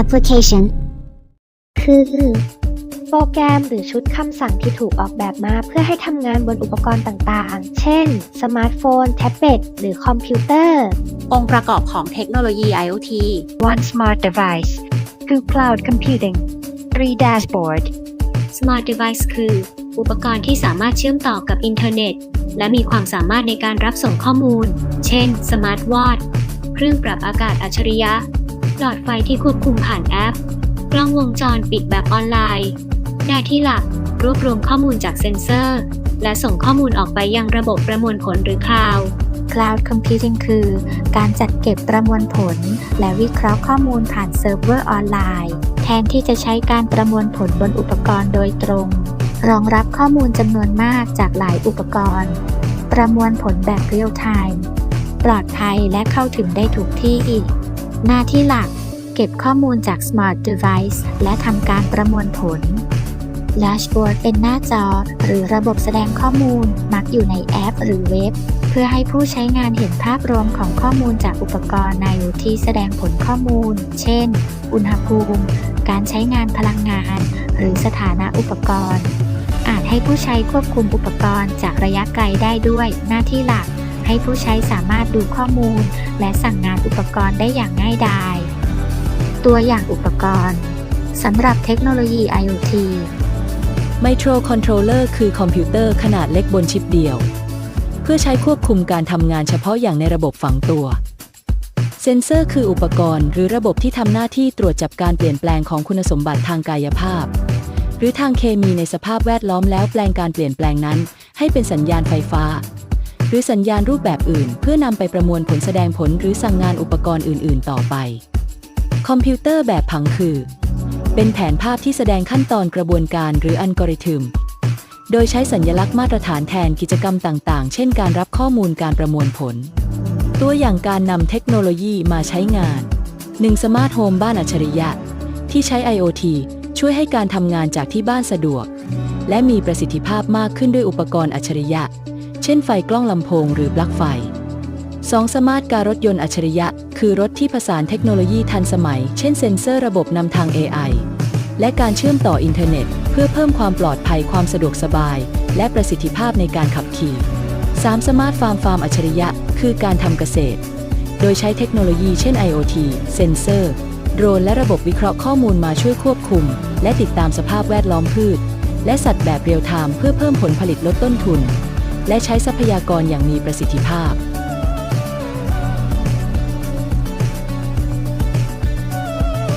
application คือ โปรแกรมหรือชุดคำสั่งที่ถูกออกแบบมาเพื่อให้ทำงานบนอุปกรณ์ต่างๆ เช่น สมาร์ทโฟน แท็บเล็ต หรือคอมพิวเตอร์ องค์ประกอบของเทคโนโลยี IoT One Smart Device คือ Cloud Computing 3 Dashboard Smart Device คือ อุปกรณ์ที่สามารถเชื่อมต่อกับอินเทอร์เน็ต และมีความสามารถในการรับส่งข้อมูล เช่น สมาร์ทวอทเครื่องปรับอากาศอัจฉริยะ หลอดไฟที่ควบคุมผ่านแอป กล้องวงจรปิดแบบออนไลน์ หน้าที่หลัก รวบรวมข้อมูลจากเซ็นเซอร์ และส่งข้อมูลออกไปยังระบบประมวลผลหรือคลาวด์ Cloud Computing คือ การจัดเก็บประมวลผล และวิเคราะห์ข้อมูลผ่านเซิร์ฟเวอร์ออนไลน์ แทนที่จะใช้การประมวลผลบนอุปกรณ์โดยตรง รองรับข้อมูลจำนวนมากจากหลายอุปกรณ์ ประมวลผลแบบเรียลไทม์ปลอดภัยและเข้าถึงได้ถูกที่อีก หน้าที่หลัก เก็บข้อมูลจาก Smart Device และทำการประมวลผล Dashboard เป็นหน้าจอ หรือระบบแสดงข้อมูลมักอยู่ในแอป หรือเว็บ เพื่อให้ผู้ใช้งานเห็นภาพรวมของข้อมูลจากอุปกรณ์ในที่แสดงผลข้อมูล เช่น อุณหภูมิ การใช้งานพลังงาน หรือสถานะอุปกรณ์ อาจให้ผู้ใช้ควบคุมอุปกรณ์จากระยะไกลได้ด้วยหน้าที่หลัก ให้ผู้ใช้สามารถดูข้อมูล และสั่งงานอุปกรณ์ได้อย่างง่ายดาย ตัวอย่างอุปกรณ์สำหรับเทคโนโลยี IoT Microcontroller คือคอมพิวเตอร์ขนาดเล็กบนชิปเดียว เพื่อใช้ควบคุมการทำงานเฉพาะอย่างในระบบฝังตัว เซนเซอร์คืออุปกรณ์ หรือระบบที่ทำหน้าที่ตรวจจับการเปลี่ยนแปลงของคุณสมบัติทางกายภาพ หรือทางเคมีในสภาพแวดล้อมแล้วแปลงการเปลี่ยนแปลงนั้น ให้เป็นสัญญาณไฟฟ้า หรือสัญญาณรูปแบบอื่น เพื่อนำไปประมวลผลแสดงผลหรือสั่งงานอุปกรณ์อื่น ๆ ต่อไป คอมพิวเตอร์แบบผังคือ เป็นแผนภาพที่แสดงขั้นตอนกระบวนการหรืออัลกอริทึม โดยใช้สัญลักษณ์มาตรฐานแทนกิจกรรมต่าง ๆ เช่น การรับข้อมูลการประมวลผล ตัวอย่างการนำเทคโนโลยีมาใช้งาน 1. สมาร์ทโฮมบ้านอัจฉริยะ ที่ใช้ IoT ช่วยให้การทำงานจากที่บ้านสะดวก และมีประสิทธิภาพมากขึ้นด้วยอุปกรณ์อัจฉริยะ ช่นไฟกล้องลำโพงหรือปลั๊กไฟ 2. สมาร์ทการรถยนต์อัจฉริยะ คือรถที่ผสานเทคโนโลยีทันสมัย เช่นเซ็นเซอร์ระบบนำทาง AI และการเชื่อมต่ออินเทอร์เน็ต เพื่อเพิ่มความปลอดภัยความสะดวกสบาย และประสิทธิภาพในการขับขี่ 3. สมาร์ทฟาร์มฟาร์มอัจฉริยะ คือการทำเกษตร โดยใช้เทคโนโลยีเช่น IoT เซ็นเซอร์ โดรนและระบบวิเคราะห์ข้อมูลมาช่วยควบคุม และติดตามสภาพแวดล้อมพืช และสัตว์แบบเรียลไทม์เพื่อเพิ่มผลผลิตลดต้นทุน และใช้ทรัพยากรอย่างมีประสิทธิภาพ